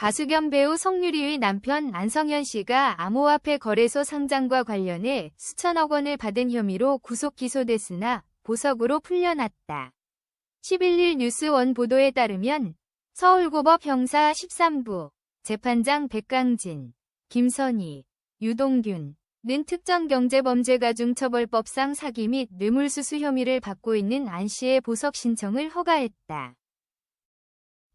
가수 겸 배우 성유리의 남편 안성현 씨가 암호화폐 거래소 상장과 관련해 수천억 원을 받은 혐의로 구속 기소됐으나 보석으로 풀려났다. 11일 뉴스원 보도에 따르면 서울고법 형사 13부 재판장 백강진, 김선희, 유동균, 는 특정 경제범죄가중처벌법상 사기 및 뇌물수수 혐의를 받고 있는 안 씨의 보석 신청을 허가했다.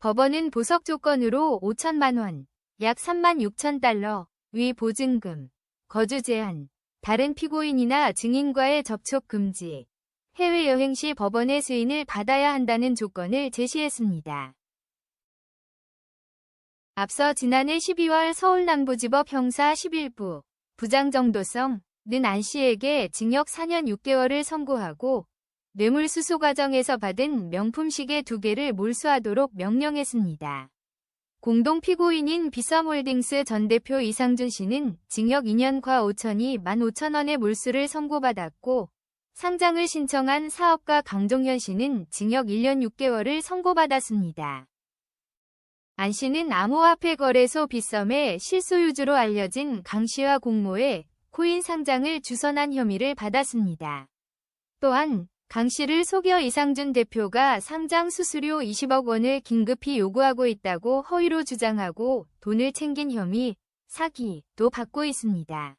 법원은 보석 조건으로 5천만 원, 약 3만 6천 달러, 위 보증금, 거주 제한, 다른 피고인이나 증인과의 접촉 금지, 해외여행 시 법원의 수인을 받아야 한다는 조건을 제시했습니다. 앞서 지난해 12월 서울남부지법 형사 11부 부장정도성 는 안 씨에게 징역 4년 6개월을 선고하고 뇌물 수수 과정에서 받은 명품 시계 두 개를 몰수하도록 명령했습니다. 공동 피고인인 비썸홀딩스 전 대표 이상준 씨는 징역 2년과 5천이 15,000원의 몰수를 선고받았고 상장을 신청한 사업가 강종현 씨는 징역 1년 6개월을 선고받았습니다. 안 씨는 암호화폐 거래소 비썸의 실소유주로 알려진 강 씨와 공모해 코인 상장을 주선한 혐의를 받았습니다. 또한 강 씨를 속여 이상준 대표가 상장 수수료 20억 원을 긴급히 요구하고 있다고 허위로 주장하고 돈을 챙긴 혐의, 사기도 받고 있습니다.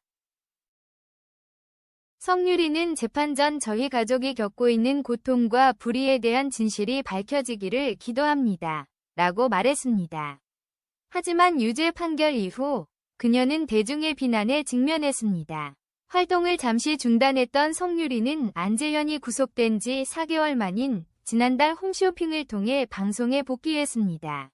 성유리는 재판 전 저희 가족이 겪고 있는 고통과 불의에 대한 진실이 밝혀지기를 기도합니다. 라고 말했습니다. 하지만 유죄 판결 이후 그녀는 대중의 비난에 직면했습니다. 활동을 잠시 중단했던 성유리는 안재현이 구속된 지 4개월 만인 지난달 홈쇼핑을 통해 방송에 복귀했습니다.